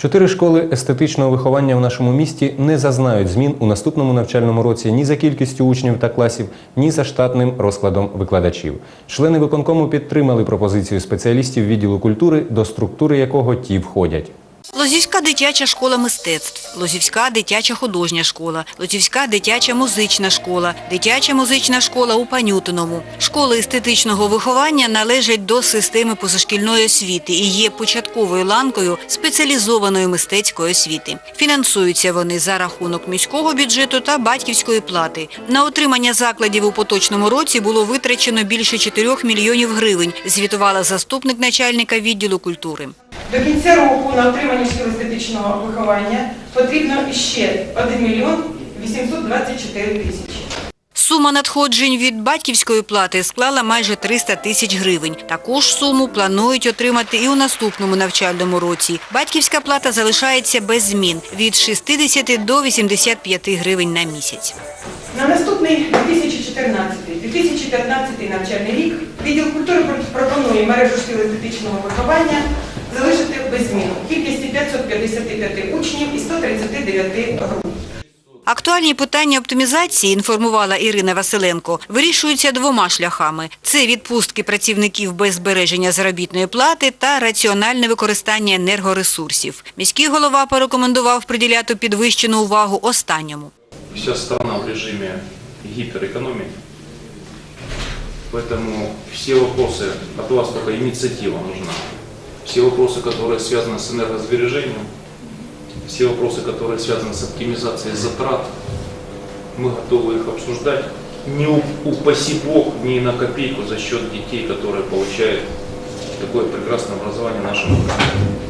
Чотири школи естетичного виховання в нашому місті не зазнають змін у наступному навчальному році ні за кількістю учнів та класів, ні за штатним розкладом викладачів. Члени виконкому підтримали пропозицію спеціалістів відділу культури, до структури якого ті входять. Лозівська дитяча школа мистецтв, Лозівська дитяча художня школа, Лозівська дитяча музична школа, дитяча музична школа у Панютиному. Школи естетичного виховання належать до системи позашкільної освіти і є початковою ланкою спеціалізованої мистецької освіти. Фінансуються вони за рахунок міського бюджету та батьківської плати. На утримання закладів у поточному році було витрачено більше 4 мільйонів гривень, звітувала заступник начальника відділу культури. До кінця року на отримання шкіл виховання потрібно іще 1 мільйон 824 тисячі. Сума надходжень від батьківської плати склала майже 300 тисяч гривень. Таку ж суму планують отримати і у наступному навчальному році. Батьківська плата залишається без змін – від 60 до 85 гривень на місяць. На наступний 2014-2015 навчальний рік відділ культури пропонує мережу шкіл виховання залишити без змін у кількості 555 учнів і 139 груп. Актуальні питання оптимізації, інформувала Ірина Василенко, вирішуються двома шляхами. Це відпустки працівників без збереження заробітної плати та раціональне використання енергоресурсів. Міський голова порекомендував приділяти підвищену увагу останньому. Вся страна в режиме гиперэкономии. Поэтому все вопросы, от вас только инициатива нужна. Все вопросы, которые связаны с энергосбережением, все вопросы, которые связаны с оптимизацией затрат, мы готовы их обсуждать. Не упаси Бог, не на копейку за счет детей, которые получают такое прекрасное образование в нашем городе.